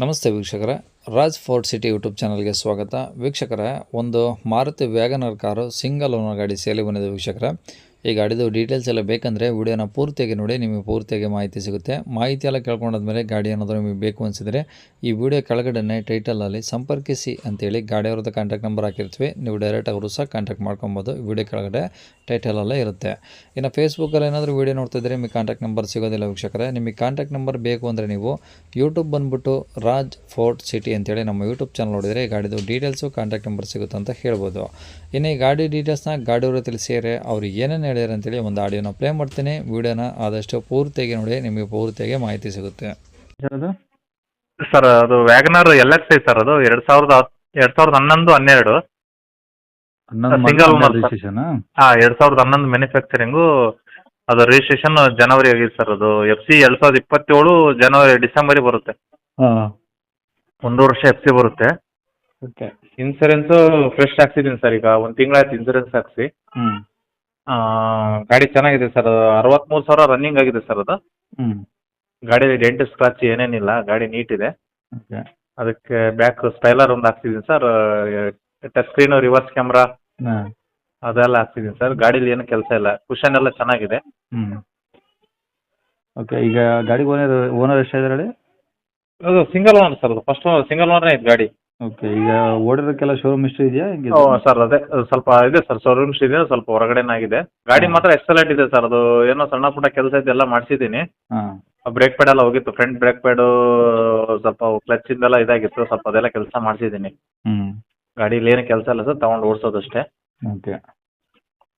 ನಮಸ್ತೆ ವೀಕ್ಷಕರ, Raj fort city YouTube ಚಾನಲ್ಗೆ ಸ್ವಾಗತ. ವೀಕ್ಷಕರ, ಒಂದು Maruti WagonR car single owner ಗಾಡಿ ಸೇಲಿ ಬಂದಿದೆ ವೀಕ್ಷಕರೇ. ಈ ಗಾಡಿದು ಡೀಟೇಲ್ಸ್ ಎಲ್ಲ ಬೇಕಂದರೆ ವೀಡಿಯೋನ ಪೂರ್ತಿಯಾಗಿ ನೋಡಿ, ನಿಮಗೆ ಪೂರ್ತಿಯಾಗಿ ಮಾಹಿತಿ ಸಿಗುತ್ತೆ. ಮಾಹಿತಿ ಎಲ್ಲ ಕೇಳ್ಕೊಂಡಾದ್ಮೇಲೆ ಗಾಡಿ ಏನಾದರೂ ನಿಮಗೆ ಬೇಕು ಅನಿಸಿದರೆ ಈ ವಿಡಿಯೋ ಕೆಳಗಡೆ ಟೈಟಲಲ್ಲಿ ಸಂಪರ್ಕಿಸಿ ಅಂತೇಳಿ ಗಾಡಿಯವ್ರದ್ದು ಕಾಂಟ್ಯಾಕ್ಟ್ ನಂಬರ್ ಹಾಕಿರ್ತೀವಿ. ನೀವು ಡೈರೆಕ್ಟ್ ಅವರು ಸಹ ಕಾಂಟ್ಯಾಕ್ಟ್ ಮಾಡ್ಕೊಬೋದು. ವಿಡಿಯೋ ಕೆಳಗಡೆ ಟೈಟಲಲ್ಲೇ ಇರುತ್ತೆ. ಇನ್ನು ಫೇಸ್ಬುಕ್ಕಲ್ಲಿ ಏನಾದರೂ ವೀಡಿಯೋ ನೋಡ್ತಿದ್ರೆ ನಿಮಗೆ ಕಾಂಟ್ಯಾಕ್ಟ್ ನಂಬರ್ ಸಿಗೋದಿಲ್ಲ ವೀಕ್ಷಕರೇ. ನಿಮಗೆ ಕಾಂಟ್ಯಾಕ್ಟ್ ನಂಬರ್ ಬೇಕು ಅಂದರೆ ನೀವು ಯೂಟ್ಯೂಬ್ ಬಂದುಬಿಟ್ಟು ರಾಜ್ ಫೋರ್ಟ್ ಸಿಟಿ ಅಂತೇಳಿ ನಮ್ಮ ಯೂಟ್ಯೂಬ್ ಚಾನಲ್ ನೋಡಿದರೆ ಗಾಡಿದು ಡೀಟೇಲ್ಸು ಕಾಂಟ್ಯಾಕ್ಟ್ ನಂಬರ್ ಸಿಗುತ್ತೆ ಅಂತ ಹೇಳ್ಬೋದು. ಇನ್ನು ಈ ಗಾಡಿ ಡೀಟೇಲ್ಸ್ನ ಗಾಡಿಯವರು ತಿಳಿಸಿದರೆ ಅವ್ರು ಏನೇನು ಹೇಳ್ಯಾರ ಅಂತೇಳಿ ಒಂದು ಆಡಿಯೋನ ಪ್ಲೇ ಮಾಡ್ತೀನಿ. ವಿಡಿಯೋನ ಆದಷ್ಟು ಪೂರ್ತಿಯಾಗಿ ನೋಡಿ ನಿಮಗೆ ಪೂರ್ತಿಯಾಗಿ ಮಾಹಿತಿ ಸಿಗುತ್ತೆ. ಸರ್ ಅದು? ಸರ್ ಅದು WagonR L X I sir ಅದು. ಎರಡು ಸಾವಿರದ ಎರಡ್ ಸಾವಿರದ ಹನ್ನೊಂದು ಹನ್ನೆರಡು. ಸಿಂಗಲ್ ಎರಡು ಸಾವಿರದ ಹನ್ನೊಂದು ಮ್ಯಾನುಫ್ಯಾಕ್ಚರಿಂಗು ಅದು ರಿಜಿಸ್ಟ್ರೇಷನ್ ಜನವರಿ ಆಗಿದೆ ಸರ್ ಅದು. ಎಫ್ ಸಿ ಎರಡು ಸಾವಿರದ ಇಪ್ಪತ್ತೇಳು ಜನವರಿ ಡಿಸೆಂಬರ್ ಬರುತ್ತೆ. ಒಂದು ವರ್ಷ ಎಫ್ ಸಿ ಬರುತ್ತೆ. ಇನ್ಸೂರೆನ್ಸ್ ಫ್ರೆಶ್ ಹಾಕ್ಸಿದ್ದೀನಿ ಸರ್ ಈಗ. ಒಂದು ತಿಂಗಳಾಯ್ತು ಇನ್ಸೂರೆನ್ಸ್ ಹಾಕ್ಸಿ. ಗಾಡಿ ಚೆನ್ನಾಗಿದೆ ಸರ್. ಅರವತ್ತ್ಮೂರು ಸಾವಿರ ರನ್ನಿಂಗ್ ಆಗಿದೆ ಸರ್ ಅದು. ಹ್ಞೂ ಡೆಂಟ್ ಸ್ಕ್ರಾಚ್ ಏನೇನಿಲ್ಲ. ಗಾಡಿ ನೀಟ್ ಇದೆ. ಓಕೆ. ಅದಕ್ಕೆ ಬ್ಯಾಕ್ ಸ್ಟೈಲರ್ ಒಂದು ಹಾಕ್ಸಿದ್ದೀನಿ sir. Touch screen reverse camera ಹಾಂ. ಅದೆಲ್ಲ ಹಾಕ್ಸಿದ್ದೀನಿ ಸರ್. ಗಾಡಿಲಿ ಏನು ಕೆಲಸ ಇಲ್ಲ. ಕುಷನ್ ಎಲ್ಲ ಚೆನ್ನಾಗಿದೆ. ಹ್ಞೂ ಓಕೆ ಈಗ ಗಾಡಿ ಓನರ್ ಓನರ್ ಎಷ್ಟಿದ್ದಾರೆ ಹೇಳಿ? ಅದು ಸಿಂಗಲ್ ಓನರ್ ಸರ್. ಅದು ಫಸ್ಟ್ ಸಿಂಗಲ್ ಓನರ್ ಐತೆ ಗಾಡಿ. ಓಕೆ ಈಗ ಓಡಿರೋಕ್ಕೆಲ್ಲ ಶೋರೂಮ್ ಹಿಸ್ಟ್ರಿ ಇದೆಯಾ? ಹಿಂಗೆ ಸರ್ ಅದೇ ಸ್ವಲ್ಪ ಇದೆ ಸರ್ ಶೋರೂಮ್ಸ್ ಇದೆ ಸ್ವಲ್ಪ ಹೊರಗಡೆನಾಗಿದೆ. ಗಾಡಿ ಮಾತ್ರ ಎಕ್ಸಲೆಂಟ್ ಇದೆ ಸರ್ ಅದು ಏನೋ ಸಣ್ಣ ಪುಟ್ಟ ಕೆಲಸ ಇದೆಲ್ಲ ಮಾಡಿಸಿದ್ದೀನಿ. ಹಾಂ. ಬ್ರೇಕ್ ಪ್ಯಾಡ್ ಎಲ್ಲ ಹೋಗಿತ್ತು ಫ್ರಂಟ್ ಬ್ರೇಕ್ ಪ್ಯಾಡು ಸ್ವಲ್ಪ ಕ್ಲಚ್ ಇಂದೆಲ್ಲ ಇದಾಗಿತ್ತು ಸ್ವಲ್ಪ ಅದೆಲ್ಲ ಕೆಲಸ ಮಾಡಿಸಿದ್ದೀನಿ. ಹ್ಞೂ ಗಾಡೀಲಿ ಏನು ಕೆಲಸ ಇಲ್ಲ ಸರ್ ತಗೊಂಡು ಓಡಿಸೋದಷ್ಟೇ. ಓಕೆ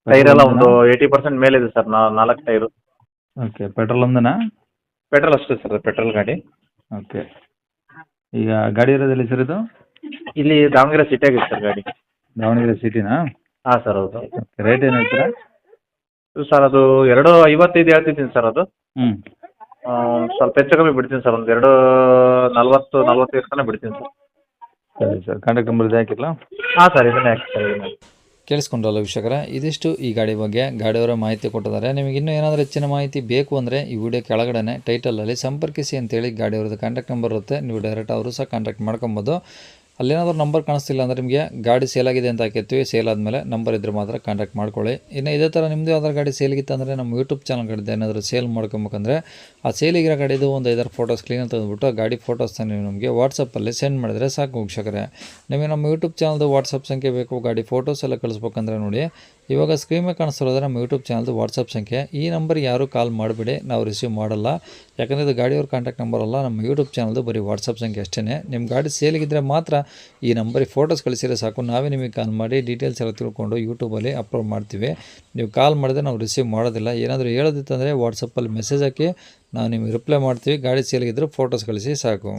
ಟೈರ್ ಎಲ್ಲ ಒಂದು ಏಯ್ಟಿ ಪರ್ಸೆಂಟ್ ಮೇಲಿದೆ ಸರ್ ನಾಲ್ಕು ಟೈರು ಓಕೆ ಪೆಟ್ರೋಲ್ ಒಂದನಾ? ಪೆಟ್ರೋಲ್ ಅಷ್ಟೇ ಸರ್ ಪೆಟ್ರೋಲ್ ಗಾಡಿ. ಓಕೆ ಈಗ ಗಾಡಿ ಇರೋದಲ್ಲಿ ಸರ್ ಇದು? ಇಲ್ಲಿ ದಾವಣಗೆರೆ ಸಿಟಿಯಾಗಿದೆ ಸರ್ ಗಾಡಿ. ದಾವಣಗೆರೆ ಸಿಟಿನಾ ಹಾಂ ಸರ್ ಹೌದು. ರೇಟ್ ಏನು ಹೇಳ್ತೀರಾ? ಸರ್ ಅದು ಎರಡು ಐವತ್ತೈದು ಹೇಳ್ತಿದ್ದೀನಿ ಸರ್ ಅದು. ಹ್ಞೂ ಸ್ವಲ್ಪ ಹೆಚ್ಚು ಕಮ್ಮಿ ಬಿಡ್ತೀನಿ ಸರ್ ಒಂದು ಎರಡು ನಲ್ವತ್ತು ನಲ್ವತ್ತೈದು ತನಕ ಬಿಡ್ತೀನಿ ಸರ್ ಸರಿ ಸರ್ ಕಾಂಟ್ಯಾಕ್ಟ್ ನಂಬರ್ ಇದೆ ಹಾಕಿಲ್ಲ ಹಾಂ ಸರ್ ಇದನ್ನೇ ಹಾಕಿ ಸರ್ ಇದನ್ನೇ ಕೇಳಿಸ್ಕೊಂಡ್ರಲ್ಲ ವೀಕ್ಷಕರ ಇದಿಷ್ಟು ಈ ಗಾಡಿ ಬಗ್ಗೆ ಗಾಡಿಯವರ ಮಾಹಿತಿ ಕೊಟ್ಟಿದ್ದಾರೆ. ನಿಮಗೆ ಇನ್ನೂ ಏನಾದರೂ ಹೆಚ್ಚಿನ ಮಾಹಿತಿ ಬೇಕು ಅಂದರೆ ಈ ವಿಡಿಯೋ ಕೆಳಗಡೆ ಟೈಟಲಲ್ಲಿ ಸಂಪರ್ಕಿಸಿ ಅಂತೇಳಿ ಗಾಡಿಯವ್ರದ್ದು ಕಾಂಟ್ಯಾಕ್ಟ್ ನಂಬರ್ ಇರುತ್ತೆ. ನೀವು ಡೈರೆಕ್ಟ್ ಅವರು ಸಹ ಕಾಂಟ್ಯಾಕ್ಟ್ ಮಾಡ್ಕೊಬೋದು. ಅಲ್ಲೇನಾದ್ರೂ ನಂಬರ್ ಕಾಣಿಸ್ತಿಲ್ಲ ಅಂದರೆ ನಿಮಗೆ ಗಾಡಿ ಸೇಲ್ ಆಗಿದೆ ಅಂತ ಹಾಕಿರ್ತೀವಿ ಸೇಲ್ ಆದಮೇಲೆ ನಂಬರ್ ಇದ್ದರೆ ಮಾತ್ರ ಕಾಂಟ್ಯಾಕ್ಟ್ ಮಾಡ್ಕೊಳ್ಳಿ. ಇನ್ನು ಇದೇ ಥರ ನಿಮ್ಮದು ಯಾವ್ದಾರು ಗಾಡಿ ಸೇಲಿಗಿತ್ತು ಅಂದರೆ ನಮ್ಮ ಯೂಟ್ಯೂಬ್ ಚಾನಲ್ ಕಡೆ ಏನಾದರೂ ಸೇಲ್ ಮಾಡ್ಕೊಬೇಕಂದ್ರೆ ಆ ಸೇಲಿಗಿರೋ ಗಾಡಿದು ಒಂದು ಐದಾರು ಫೋಟೋಸ್ ಕ್ಲೀನ್ ತೆಗೆದುಬಿಟ್ಟು ಆ ಗಾಡಿ ಫೋಟೋಸ್ನ ನೀವು ನಮಗೆ ವಾಟ್ಸಪ್ಪಲ್ಲಿ ಸೆಂಡ್ ಮಾಡಿದರೆ ಸಾಕು ವೀಕ್ಷಕರೇ. ನಿಮಗೆ ನಮ್ಮ ಯೂಟ್ಯೂಬ್ ಚಾನಲ್ದು ವಾಟ್ಸಪ್ ಸಂಖ್ಯೆ ಬೇಕು, ಗಾಡಿ ಫೋಟೋಸ್ ಎಲ್ಲ ಕಳಿಸ್ಬೇಕಂದ್ರೆ ನೋಡಿ. ಇವಾಗ ಸ್ಕ್ರೀನ್ ಮೇಲೆ ಕಾಣಿಸ್ತಿರೋದ್ರೆ ನಮ್ಮ ಯೂಟ್ಯೂಬ್ ಚಾನಲ್ದು ವಾಟ್ಸಪ್ ಸಂಖ್ಯೆ. ಈ ನಂಬರ್ ಯಾರೂ ಕಾಲ್ ಮಾಡಿಬಿಡಿ, ನಾವು ರಿಸೀವ್ ಮಾಡಲ್ಲ. ಯಾಕಂದರೆ ಇದು ಗಾಡಿಯವ್ರ ಕಾಂಟ್ಯಾಕ್ಟ್ ನಂಬರ್ ಅಲ್ಲ, ನಮ್ಮ ಯೂಟ್ಯೂಬ್ ಚಾನಲ್ದು ಬರೀ ವಾಟ್ಸಪ್ ಸಂಖ್ಯೆ ಅಷ್ಟೇ ನಿಮ್ಮ ಗಾಡಿ ಸೇಲಿಗಿದ್ರೆ ಮಾತ್ರ ಈ ನಂಬರಿಗೆ ಫೋಟೋಸ್ ಕಳಿಸಿದ್ರೆ ಸಾಕು. ನಾವೇ ನಿಮಗೆ ಕಾಲ್ ಮಾಡಿ ಡೀಟೇಲ್ಸ್ ಎಲ್ಲ ತಿಳ್ಕೊಂಡು ಯೂಟ್ಯೂಬಲ್ಲಿ ಅಪ್ಲೋಡ್ ಮಾಡ್ತೀವಿ. ನೀವು ಕಾಲ್ ಮಾಡಿದ್ರೆ ನಾವು ರಿಸೀವ್ ಮಾಡೋದಿಲ್ಲ. ಏನಾದರೂ ಹೇಳೋದಿತ್ತಂದರೆ ವಾಟ್ಸಪ್ಪಲ್ಲಿ ಮೆಸೇಜ್ ಹಾಕಿ ನಾವು ನಿಮಗೆ ರಿಪ್ಲೈ ಮಾಡ್ತೀವಿ. ಗಾಡಿ ಸೇಲಿಗಿದ್ರೆ ಫೋಟೋಸ್ ಕಳಿಸಿ ಸಾಕು.